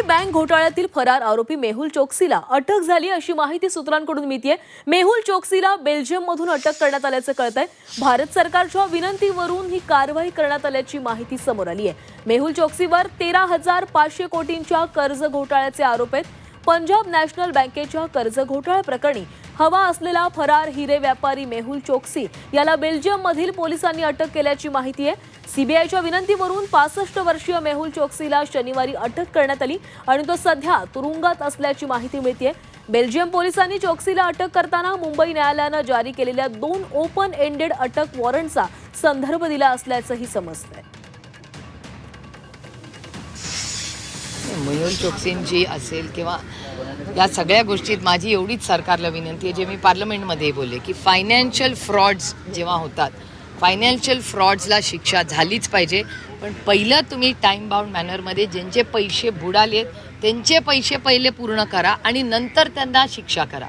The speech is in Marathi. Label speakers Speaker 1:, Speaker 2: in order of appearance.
Speaker 1: मुंबई बँक घोटाळ्यातील फरार आरोपी मेहुल चोक्सीला अटक झाली अशी माहिती सूत्रांकडून मिळतीये. मेहुल चोक्सीला बेल्जियममधून अटक करण्यात आल्याचं कळतंय. भारत सरकारच्या विनंतीवरून ही कारवाई करण्यात आल्याची माहिती समोर आली आहे मेहुल चोक्सीवर तेरा हजार पाचशे कोटींच्या कर्ज घोटाळ्याचे आरोप आहेत. पंजाब नॅशनल बँकेच्या कर्ज घोटाळा प्रकरणी हवा असलेला फरार हिरे व्यापारी मेहुल चोक्सी याला बेल्जियममधील पोलिसांनी अटक केल्याची माहिती आहे. सीबीआयच्या विनंतीवरून पासष्ट वर्षीय मेहुल चोक्सीला शनिवारी अटक करण्यात आली आणि तो सध्या तुरुंगात असल्याची माहिती मिळते बेल्जियम पोलिसांनी चोक्सीला अटक करताना मुंबई न्यायालयानं जारी केलेल्या दोन ओपन एंडेड अटक वॉरंटचा संदर्भ दिला असल्याचंही समजतंय.
Speaker 2: मयूर चोक्सींची असेल किंवा या सगळ्या गोष्टीत माझी एवढीच सरकारला विनंती आहे जे मी पार्लमेंटमध्ये बोलले की फायनान्शियल फ्रॉड्स जेव्हा होतात फायनान्शियल फ्रॉड्सला शिक्षा झालीच पाहिजे. पण पहिलं तुम्ही टाईम बाउंड मॅनरमध्ये ज्यांचे पैसे बुडालेत त्यांचे पैसे पहिले पूर्ण करा आणि नंतर त्यांना शिक्षा करा.